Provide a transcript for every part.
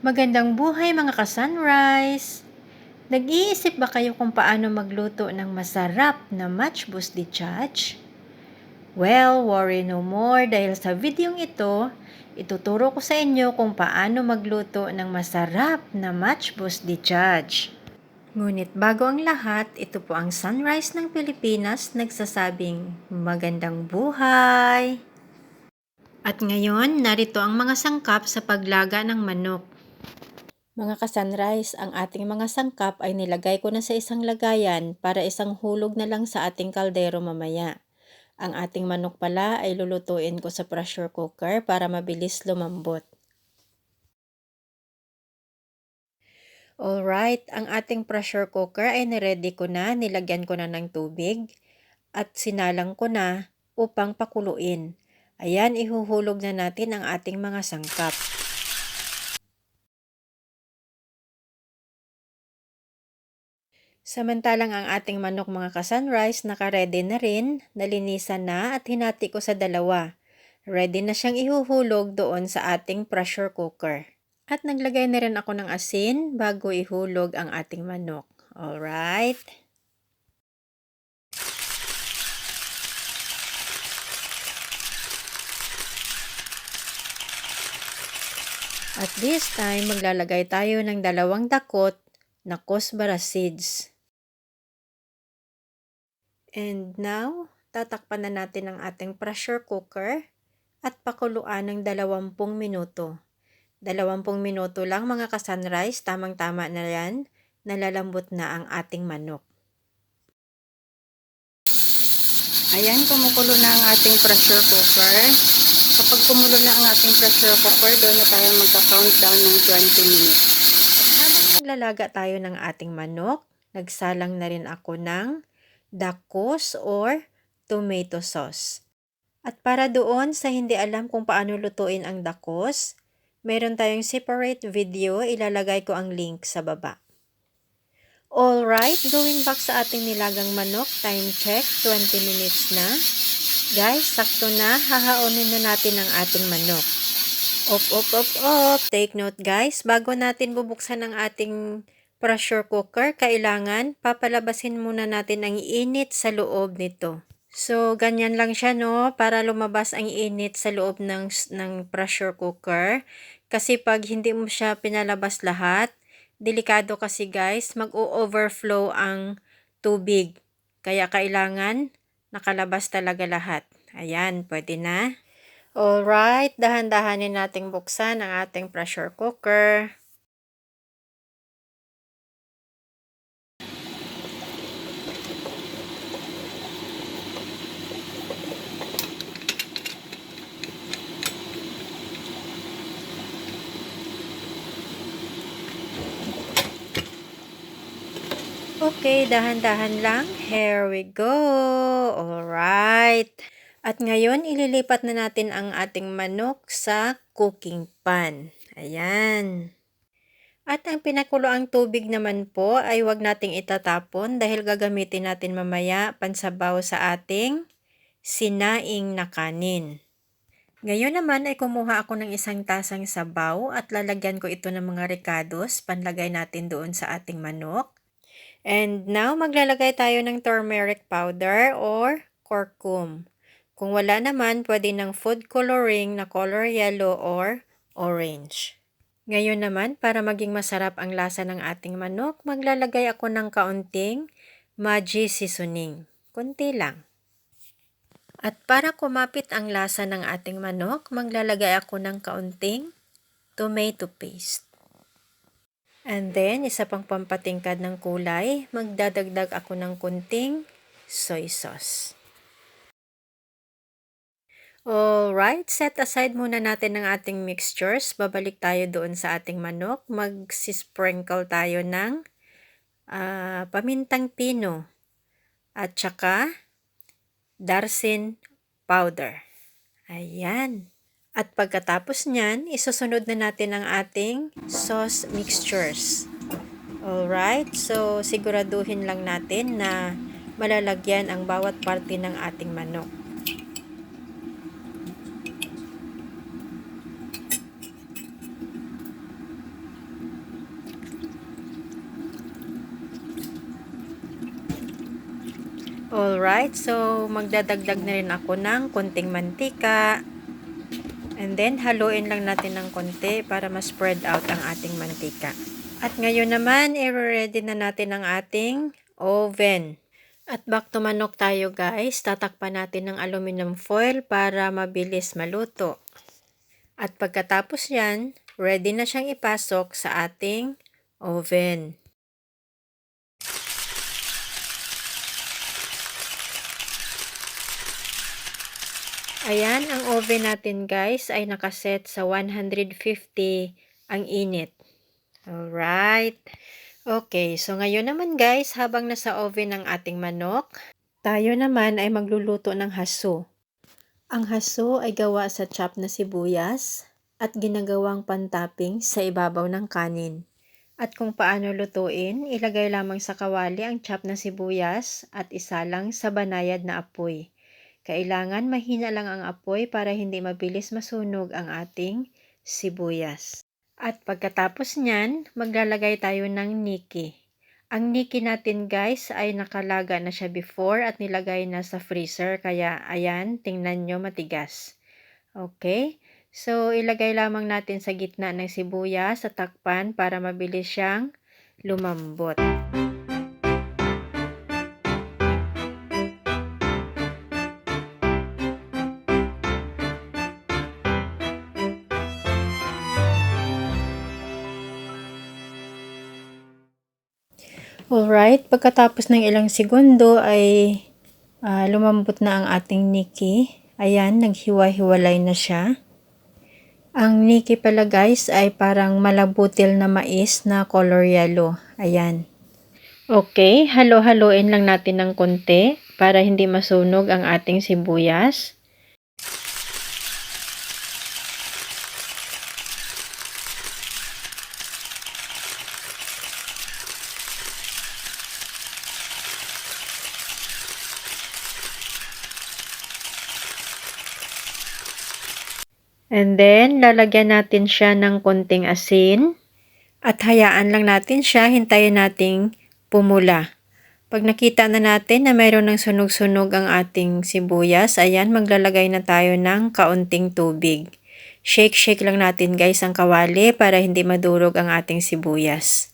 Magandang buhay mga ka-sunrise! Nag-iisip ba kayo kung paano magluto ng masarap na matchbus di chach? Well, worry no more dahil sa videong ito, ituturo ko sa inyo kung paano magluto ng masarap na matchbus di chach. Ngunit bago ang lahat, ito po ang sunrise ng Pilipinas nagsasabing magandang buhay! At ngayon, narito ang mga sangkap sa paglaga ng manok. Mga ka-sunrise, ang ating mga sangkap ay nilagay ko na sa isang lagayan para isang hulog na lang sa ating kaldero mamaya. Ang ating manok pala ay lulutuin ko sa pressure cooker para mabilis lumambot. Alright, ang ating pressure cooker ay niready ko na, nilagyan ko na ng tubig at sinalang ko na upang pakuluin. Ayan, ihuhulog na natin ang ating mga sangkap. Samantalang ang ating manok mga ka-sunrise nakaredy na rin, nalinisan na at hinati ko sa dalawa. Ready na siyang ihuhulog doon sa ating pressure cooker. At naglagay na rin ako ng asin bago ihulog ang ating manok. Alright? At this time, maglalagay tayo ng dalawang dakot na kusbara seeds. And now, tatakpan na natin ang ating pressure cooker at pakuluan ng 20 minuto. 20 minuto lang mga ka-sunrise, tamang-tama na yan, nalalambot na ang ating manok. Ayan, kumukulo na ang ating pressure cooker. Kapag kumulo na ang ating pressure cooker, doon na tayo magka-countdown ng 20 minutes. Naglalaga tayo ng ating manok, nagsalang na rin ako ng dakos or tomato sauce. At para doon sa hindi alam kung paano lutuin ang dakos, meron tayong separate video, ilalagay ko ang link sa baba. Alright, going back sa ating nilagang manok, time check, 20 minutes na. Guys, sakto na, hahaonin na natin ang ating manok. Op, op, op, op. Take note guys, bago natin bubuksan ang ating pressure cooker, kailangan papalabasin muna natin ang init sa loob nito. So, ganyan lang siya, no? Para lumabas ang init sa loob ng, ng pressure cooker. Kasi pag hindi mo siya pinalabas lahat, delikado kasi guys, mag-overflow ang tubig. Kaya kailangan nakalabas talaga lahat. Ayan, pwede na. Alright, dahan-dahanin nating buksan ang ating pressure cooker. Okay, dahan-dahan lang. Here we go. Alright. At ngayon, ililipat na natin ang ating manok sa cooking pan. Ayan. At ang pinakuloang tubig naman po ay wag nating itatapon dahil gagamitin natin mamaya pansabaw sa ating sinaing na kanin. Ngayon naman ay kumuha ako ng isang tasang sabaw at lalagyan ko ito ng mga ricados panlagay natin doon sa ating manok. And now, maglalagay tayo ng turmeric powder or curcum. Kung wala naman, pwede ng food coloring na color yellow or orange. Ngayon naman, para maging masarap ang lasa ng ating manok, maglalagay ako ng kaunting Maggi seasoning. Kunti lang. At para kumapit ang lasa ng ating manok, maglalagay ako ng kaunting tomato paste. And then, isa pang pampatingkad ng kulay, magdadagdag ako ng kunting soy sauce. Alright, set aside muna natin ang ating mixtures. Babalik tayo doon sa ating manok. Magsisprinkle tayo ng uh, pamintang pino at saka darsin powder. Ayan. At pagkatapos niyan, isusunod na natin ang ating sauce mixtures. Alright, so siguraduhin lang natin na malalagyan ang bawat parte ng ating manok. Alright, so magdadagdag na rin ako ng konting mantika. And then, haluin lang natin ng konti para ma-spread out ang ating mantika. At ngayon naman, i-ready na natin ang ating oven. At back to manok tayo guys. Tatakpan natin ng aluminum foil para mabilis maluto. At pagkatapos yan, ready na siyang ipasok sa ating oven. Ayan, ang oven natin guys ay nakaset sa 150 ang init. Alright. Okay, so ngayon naman guys, habang nasa oven ang ating manok, tayo naman ay magluluto ng haso. Ang haso ay gawa sa chop na sibuyas at ginagawang pantopping sa ibabaw ng kanin. At kung paano lutuin, ilagay lamang sa kawali ang chop na sibuyas at isalang sa banayad na apoy. Kailangan mahina lang ang apoy para hindi mabilis masunog ang ating sibuyas. At pagkatapos niyan, maglalagay tayo ng niki. Ang niki natin guys ay nakalaga na siya before at nilagay na sa freezer kaya ayan, tingnan nyo matigas. Okay? So, ilagay lamang natin sa gitna ng sibuyas sa takpan para mabilis siyang lumambot. Alright, pagkatapos ng ilang segundo ay ah, lumambot na ang ating niki. Ayan, naghiwa-hiwalay na siya. Ang niki pala guys ay parang malabutil na mais na color yellow. Ayan. Okay, halo-haloin lang natin ng konti para hindi masunog ang ating sibuyas. And then, lalagyan natin siya ng konting asin. At hayaan lang natin siya, hintayin nating pumula. Pag nakita na natin na mayroon ng sunog-sunog ang ating sibuyas, ayan, maglalagay na tayo ng kaunting tubig. Shake-shake lang natin guys ang kawali para hindi madurog ang ating sibuyas.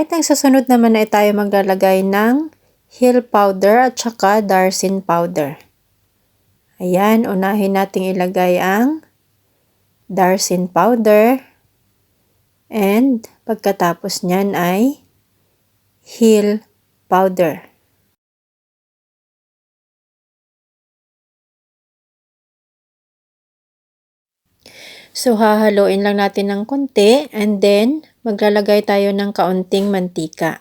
Alright, ang susunod naman ay tayo maglalagay ng hill powder at saka darsin powder. Ayan, unahin nating ilagay ang darsin powder and pagkatapos niyan ay hill powder. So, hahaluin lang natin ng konti and then maglalagay tayo ng kaunting mantika.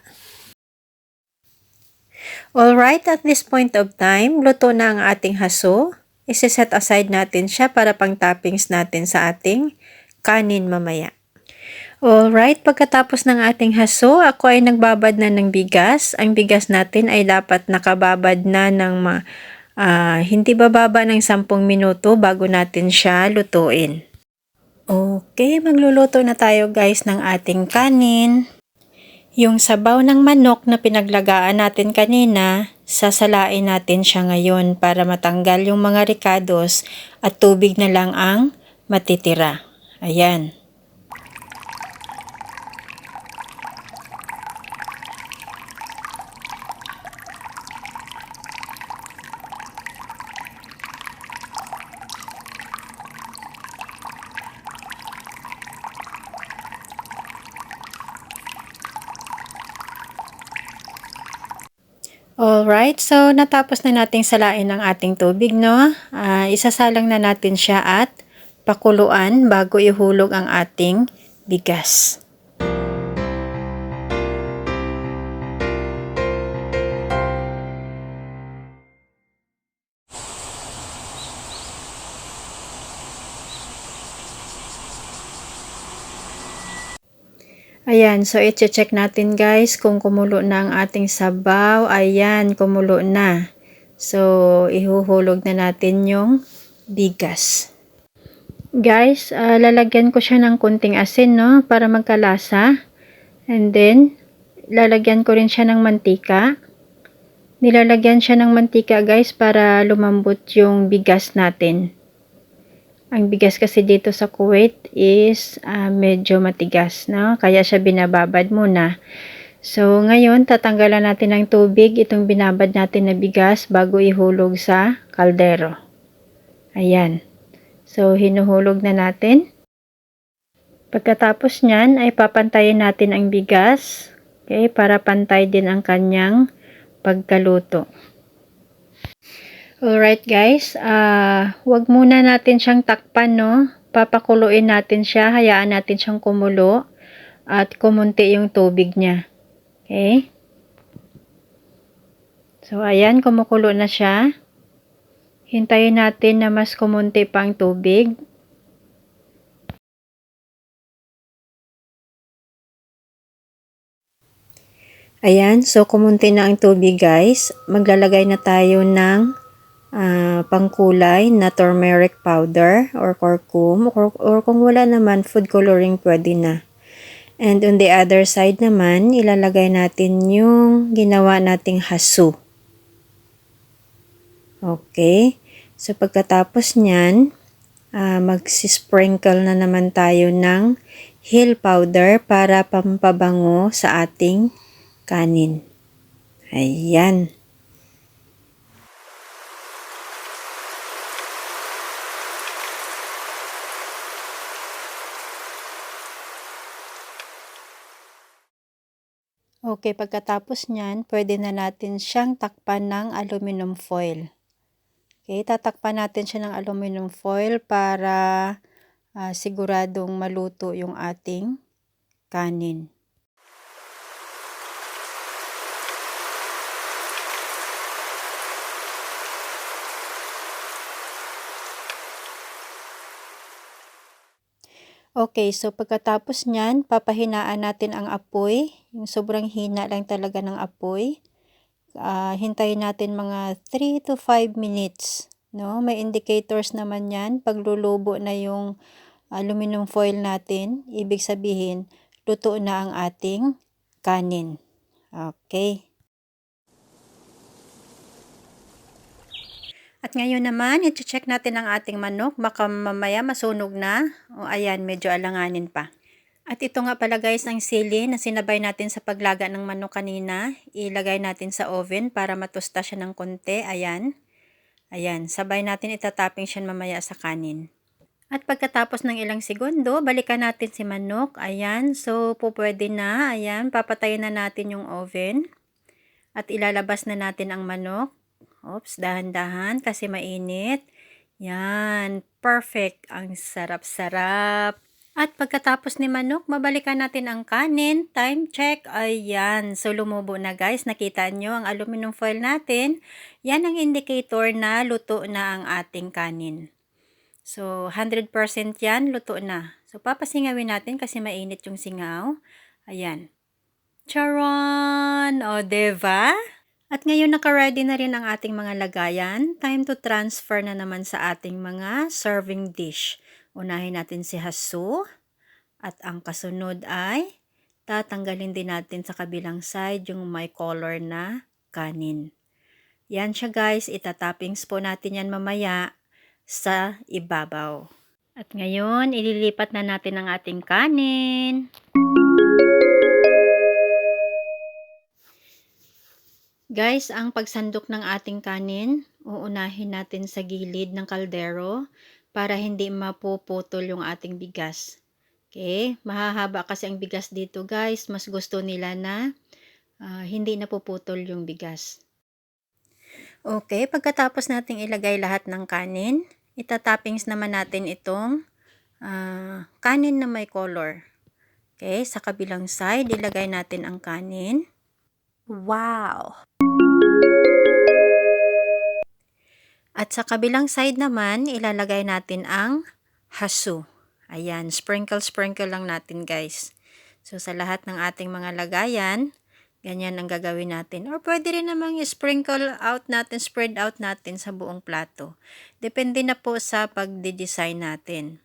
Alright, at this point of time, luto na ang ating haso. Isi-set aside natin siya para pang toppings natin sa ating kanin mamaya. Alright, pagkatapos ng ating haso, ako ay nagbabad na ng bigas. Ang bigas natin ay dapat nakababad na ng ma, ah, hindi bababa ng 10 minuto bago natin siya lutuin. Okay, magluluto na tayo guys ng ating kanin. Yung sabaw ng manok na pinaglagaan natin kanina, sasalain natin siya ngayon para matanggal yung mga ricados at tubig na lang ang matitira. Ayan. Alright, so natapos na nating salain ang ating tubig, no? Ah, isasalang na natin siya at pakuluan bago ihulog ang ating bigas. Ayan, so i-check natin guys kung kumulo na ang ating sabaw. Ayan, kumulo na. So, ihuhulog na natin yung bigas. Guys, ah, lalagyan ko siya ng kunting asin, no? Para magkalasa. And then, lalagyan ko rin siya ng mantika. Nilalagyan siya ng mantika, guys, para lumambot yung bigas natin. Ang bigas kasi dito sa Kuwait is ah, medyo matigas, no? Kaya siya binababad muna. So, ngayon, tatanggalan natin ng tubig itong binabad natin na bigas bago ihulog sa kaldero. Ayan. So, hinuhulog na natin. Pagkatapos niyan, ay papantayin natin ang bigas. Okay, para pantay din ang kanyang pagkaluto. Alright guys, ah wag muna natin siyang takpan, no? Papakuluin natin siya, hayaan natin siyang kumulo at kumunti yung tubig niya. Okay? So, ayan, kumukulo na siya. Hintayin natin na mas kumunti pa ang tubig. Ayan, so kumunti na ang tubig guys. Maglalagay na tayo ng ah, pangkulay na turmeric powder or curcum or, or kung wala naman food coloring pwede na. And on the other side naman, ilalagay natin yung ginawa nating hasu. Okay. So pagkatapos niyan, ah, magsisprinkle na naman tayo ng hill powder para pampabango sa ating kanin. Ayan. Okay, pagkatapos niyan, pwede na natin siyang takpan ng aluminum foil. Okay, tatakpan natin siya ng aluminum foil para ah, siguradong maluto yung ating kanin. Okay, so pagkatapos niyan, papahinaan natin ang apoy. Yung sobrang hina lang talaga ng apoy. Ah, hintayin natin mga 3 to 5 minutes. No? May indicators naman yan. Pag lulubo na yung aluminum foil natin, ibig sabihin, luto na ang ating kanin. Okay. At ngayon naman, i-check natin ang ating manok. Baka mamaya masunog na. O ayan, medyo alanganin pa. At ito nga pala guys ang sili na sinabay natin sa paglaga ng manok kanina. Ilagay natin sa oven para matusta siya ng konti. Ayan. Ayan, sabay natin itatapping siya mamaya sa kanin. At pagkatapos ng ilang segundo, balikan natin si manok. Ayan, so po pwede na. Ayan, papatayin na natin yung oven. At ilalabas na natin ang manok. Oops, dahan-dahan kasi mainit. Yan, perfect. Ang sarap-sarap. At pagkatapos ni manok, mabalikan natin ang kanin. Time check. Ayan. So, lumubo na guys. Nakita nyo ang aluminum foil natin. Yan ang indicator na luto na ang ating kanin. So, 100% yan, luto na. So, papasingawin natin kasi mainit yung singaw. Ayan. Charon! O, diba? At ngayon naka-ready na rin ang ating mga lagayan. Time to transfer na naman sa ating mga serving dish. Unahin natin si hasu. At ang kasunod ay tatanggalin din natin sa kabilang side yung may color na kanin. Yan siya guys. Itatappings po natin yan mamaya sa ibabaw. At ngayon, ililipat na natin ang ating kanin. Guys, ang pagsandok ng ating kanin, uunahin natin sa gilid ng kaldero para hindi mapuputol yung ating bigas. Okay, mahahaba kasi ang bigas dito guys. Mas gusto nila na uh, hindi napuputol yung bigas. Okay, pagkatapos nating ilagay lahat ng kanin, itatappings naman natin itong uh, kanin na may color. Okay, sa kabilang side, ilagay natin ang kanin. Wow! At sa kabilang side naman, ilalagay natin ang hasu. Ayan, sprinkle-sprinkle lang natin guys. So, sa lahat ng ating mga lagayan, ganyan ang gagawin natin. Or pwede rin namang sprinkle out natin, spread out natin sa buong plato. Depende na po sa pagde-design natin.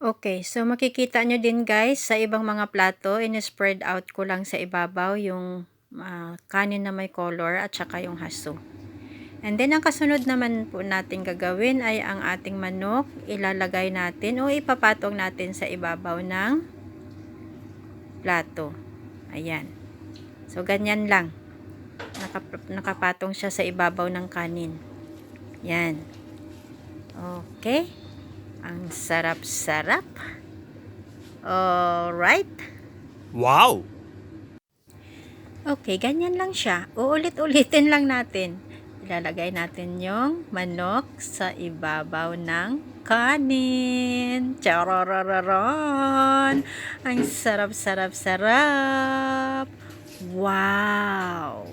Okay, so makikita nyo din guys, sa ibang mga plato, in-spread out ko lang sa ibabaw yung ah, kanin na may color at saka yung haso. And then, ang kasunod naman po natin gagawin ay ang ating manok, ilalagay natin o ipapatong natin sa ibabaw ng plato. Ayan. So, ganyan lang. Nakap- nakapatong siya sa ibabaw ng kanin. Yan. Okay. Ang sarap-sarap. Alright. Wow! Okay, ganyan lang siya. Uulit-ulitin lang natin. Ilalagay natin yung manok sa ibabaw ng kanin. Chararararon! Ang sarap-sarap-sarap! Wow!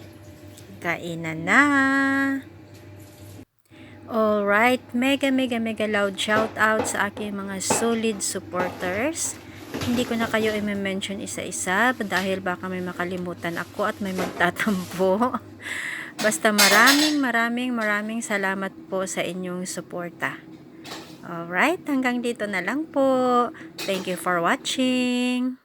Kainan na! Alright, mega mega mega loud shout out sa aking mga solid supporters. Hindi ko na kayo i-mention isa-isa dahil baka may makalimutan ako at may magtatampo. Basta maraming maraming maraming salamat po sa inyong suporta. Alright, hanggang dito na lang po. Thank you for watching.